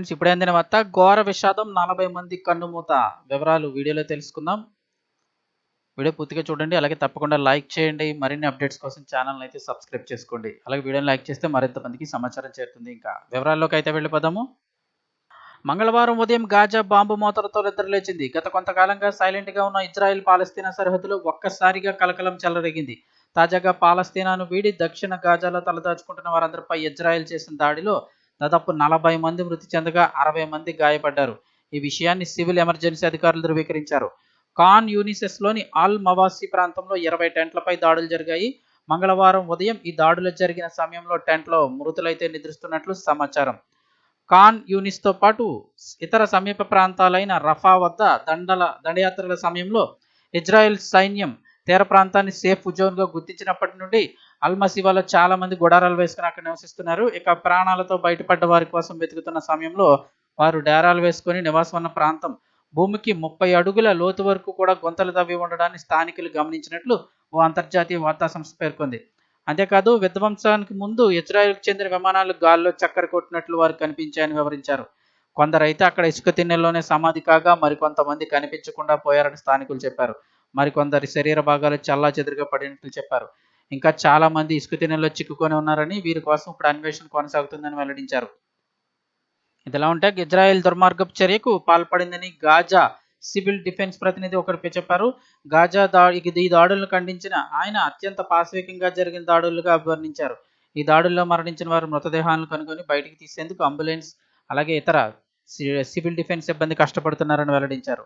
Friends ఇప్పుడే అందిన వార్త ఘోర విషాదం నలభై మంది కన్నుమూత వివరాలు వీడియోలో తెలుసుకుందాం. వీడియో పూర్తిగా చూడండి అలాగే తప్పకుండా లైక్ చేయండి. మరిన్ని అప్డేట్స్ కోసం ఛానల్ అయితే సబ్స్క్రైబ్ చేసుకోండి. అలాగే వీడియోని లైక్ చేస్తే మరింత మందికి సమాచారం చేరుతుంది ఇంకా. వివరాల్లోకి అయితే వెళ్ళిపోదాము. మంగళవారం ఉదయం గాజా బాంబు మోతలతో నిద్రలేచింది గత కొంతకాలంగా సైలెంట్గా ఉన్న ఇజ్రాయెల్ పాలస్తీనా సరిహద్దులో ఒక్కసారిగా కలకలం చెలరేగింది. తాజాగా పాలస్తీనాను వీడి దక్షిణ గాజాలో తలదాచుకుంటున్న వారందరిపై ఇజ్రాయెల్ చేసిన దాడిలో దాదాపు నలభై మంది మృతి చెందగా అరవై మంది గాయపడ్డారు. ఈ విషయాన్ని సివిల్ ఎమర్జెన్సీ అధికారులు ధృవీకరించారు. కాన్ యూనిసెస్లోని ఆల్ మవాసి ప్రాంతంలో ఇరవై టెంట్లపై దాడులు జరిగాయి. మంగళవారం ఉదయం ఈ దాడులు జరిగిన సమయంలో టెంట్లో మృతులైతే నిద్రిస్తున్నట్లు సమాచారం. కాన్ యూనిస్తో పాటు ఇతర సమీప ప్రాంతాలైన రఫా వద్ద దండల దండయాత్రల సమయంలో ఇజ్రాయెల్ సైన్యం తీర ప్రాంతాన్ని సేఫ్ జోన్గా గుర్తించినప్పటి నుండి అల్మసివాలో చాలా మంది గుడారాలు వేసుకుని అక్కడ నివసిస్తున్నారు. ఇక ప్రాణాలతో బయటపడ్డ వారి కోసం వెతుకుతున్న సమయంలో వారు డేరాలు వేసుకొని నివాసం ఉన్న ప్రాంతం భూమికి ముప్పై అడుగుల లోతు వరకు కూడా గుంతలు తవ్వి ఉండడాన్ని స్థానికులు గమనించినట్లు ఓ అంతర్జాతీయ వార్తా సంస్థ పేర్కొంది. అంతేకాదు విధ్వంసానికి ముందు ఇజ్రాయెల్కు చెందిన విమానాలు గాల్లో చక్కర కొట్టినట్లు వారు కనిపించాయని వివరించారు. కొందరైతే అక్కడ ఇసుక తిన్నెల్లోనే సమాధి కాగా మరికొంతమంది కనిపించకుండా పోయారని స్థానికులు చెప్పారు. మరికొందరి శరీర భాగాలు చల్లా చెదురుగా పడినట్లు చెప్పారు. ఇంకా చాలా మంది ఇసుక తిన్నెల్లో చిక్కుకొని ఉన్నారని వీరి కోసం ఇప్పుడు అన్వేషణ కొనసాగుతుందని వెల్లడించారు. ఇదిలా ఉంటే ఇజ్రాయెల్ దుర్మార్గపు చర్యకు పాల్పడిందని గాజా సివిల్ డిఫెన్స్ ప్రతినిధి ఒకరికి చెప్పారు. గాజా దాడి ఈ దాడులను ఖండించిన ఆయన అత్యంత పాశవికంగా జరిగిన దాడులుగా అభివర్ణించారు. ఈ దాడుల్లో మరణించిన వారు మృతదేహాలను కనుగొని బయటికి తీసేందుకు అంబులెన్స్ అలాగే ఇతర సివిల్ డిఫెన్స్ సిబ్బంది కష్టపడుతున్నారని వెల్లడించారు.